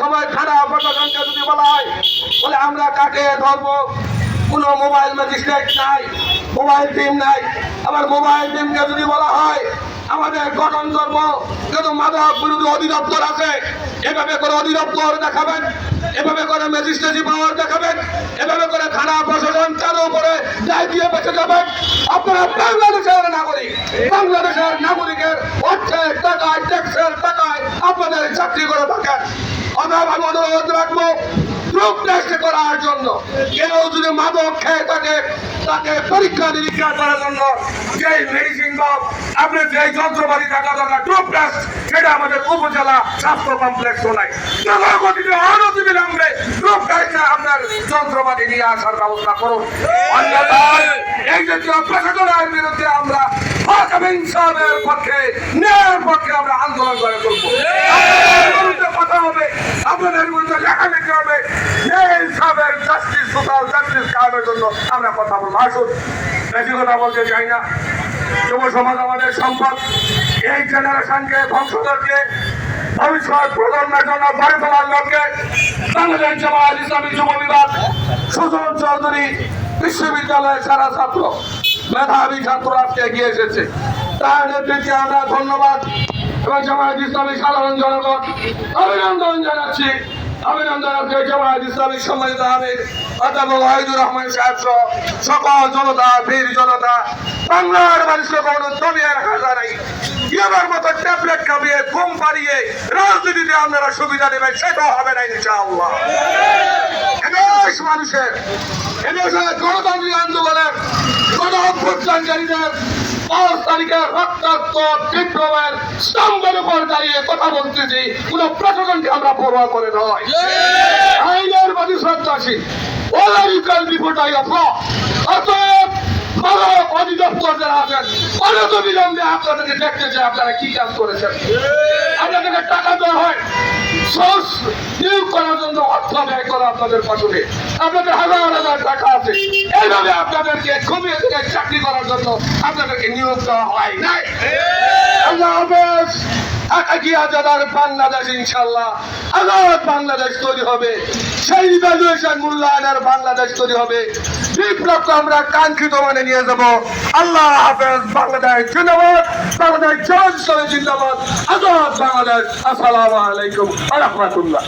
সময় খারাপ প্রশাসনকে যদি বলা হয়, বলে আমরা কাকে ধরবো? কোনো মোবাইল ম্যাজিস্ট্রেট নাই মোবাইল টিম নাই। আবার মোবাইল টিমকে যদি বলা হয়, আমাদের গঠন করব কিন্তু মাদক বিরোধী অধিদপ্তর আছে, এভাবে করে অধিদপ্তর দেখাবেন, এভাবে করে ম্যাজিস্ট্রেসি পাওয়ার দেখাবেন, এভাবে করে থানা প্রশাসন চালু করে দায় দিয়ে বেঁচে যাবেন। আপনারা বাংলাদেশের নাগরিক, বাংলাদেশের নাগরিকের অর্থের টাকায় ট্যাক্সের টাকায় আপনাদের চাকরি করে অতএব আমি অনুরোধ রাখব। গ্রুপ টেস্ট করার জন্য। কেউ যদি মাদক খেয়ে থাকে, তাকে পরীক্ষা নিরীক্ষা করার জন্য যেই মেডিসিন বা আপনি যেই যন্ত্রপাতি থাকা দরকার গ্রুপ টেস্ট সেটা আমাদের উপজেলা স্বাস্থ্য কমপ্লেক্স নাই গতিতে অনতিবিলম্বে গ্রুপ টেস্টে আপনার যন্ত্রপাতি নিয়ে আসার ব্যবস্থা করুন। অন্যথায় এই জাতীয় প্রশাসনের বিরুদ্ধে আমরা ইনসাফের পক্ষে, ন্যায়ের পক্ষে আমরা আন্দোলন করে তুলবো আপনাদের বিরুদ্ধে কথা হবে আপনাদের বিরুদ্ধে লেখালেখি হবে ইনসাফের জাস্টিস সোশ্যাল জাস্টিস কায়েমের জন্য আমরা কথা বলব। আসুন, বেশি কথা বলতে চাই না। যুব সমাজ আমাদের সম্পদ। এই জেনারেশনকে বংশধরকে ভবিষ্যৎ প্রজন্মের জন্য গড়ে তোলার লক্ষ্যে বাংলাদেশ জামায়াত ইসলামী যুব বিভাগ, সুজন চৌধুরী বিশ্ববিদ্যালয়ের সারা ছাত্র, মেধাবী ছাত্র আজকে এগিয়ে এসেছে। তার নেতৃত্বে আমরা ধন্যবাদ এবং জামায়াত ইসলামী সাধারণ জনগণ অভিনন্দন জানাচ্ছি। অভিনন্দন জামায়াত ইসলামী সম্মানিত আমির অধ্যাপক ওয়াহিদুর রহমান সাহেব জনতা, বীর জনতা, বাংলার মানুষকে কোনো দমিয়ে রাখা যায় নাই। ইয়াবার মতো ট্যাবলেট খাবিয়ে ঘুম পাড়িয়ে রাজনীতিতে আপনারা সুবিধা নেবেন, সেটাও হবে না ইনশাআল্লাহ। এদেশ মানুষের, এদেশের গণতান্ত্রিক আন্দোলনের গণ অভ্যুত্থানকারীদের পাঁচ তারিখের রক্তাক্ত বিপ্লবের স্তম্ভের উপর দাঁড়িয়ে কথা বলতেছি। কোন প্রশাসনকে আমরা পরোয়া করে নয়। আইনের প্রতি শ্রদ্ধাশীল। ওলারিকাল রিপোর্টাই অফ অতএব অধিদপ্তর যারা আছেন বিলম্বে আপনাদেরকে দেখতে চাই আপনারা কি কাজ করেছেন। আপনাদেরকে টাকা দেওয়া হয় সোর্স নিয়োগ করার জন্য অর্থ ব্যয় করা আপনাদের ফসলে আপনাদের হাজার হাজার টাকা আছে। এইভাবে আপনাদেরকে থেকে চাকরি করার জন্য আপনাদেরকে নিয়োগ দেওয়া হয় নাই। আল্লাহ হাফেজ। বাংলাদেশ ইনশাল্লাহ বাংলাদেশ তৈরি হবে। সেই ভ্যালুয়েশন মূল্যায়নের বাংলাদেশ তৈরি হবে। বিপ্লবকে আমরা কাঙ্ক্ষিত মানে নিয়ে যাব। আল্লাহ হাফেজ, বাংলাদেশ জিন্দাবাদ, বাংলাদেশ জয় জিন্দাবাদ, আজাদ বাংলাদেশ। আসসালামু আলাইকুম রহমতুল্লাহ।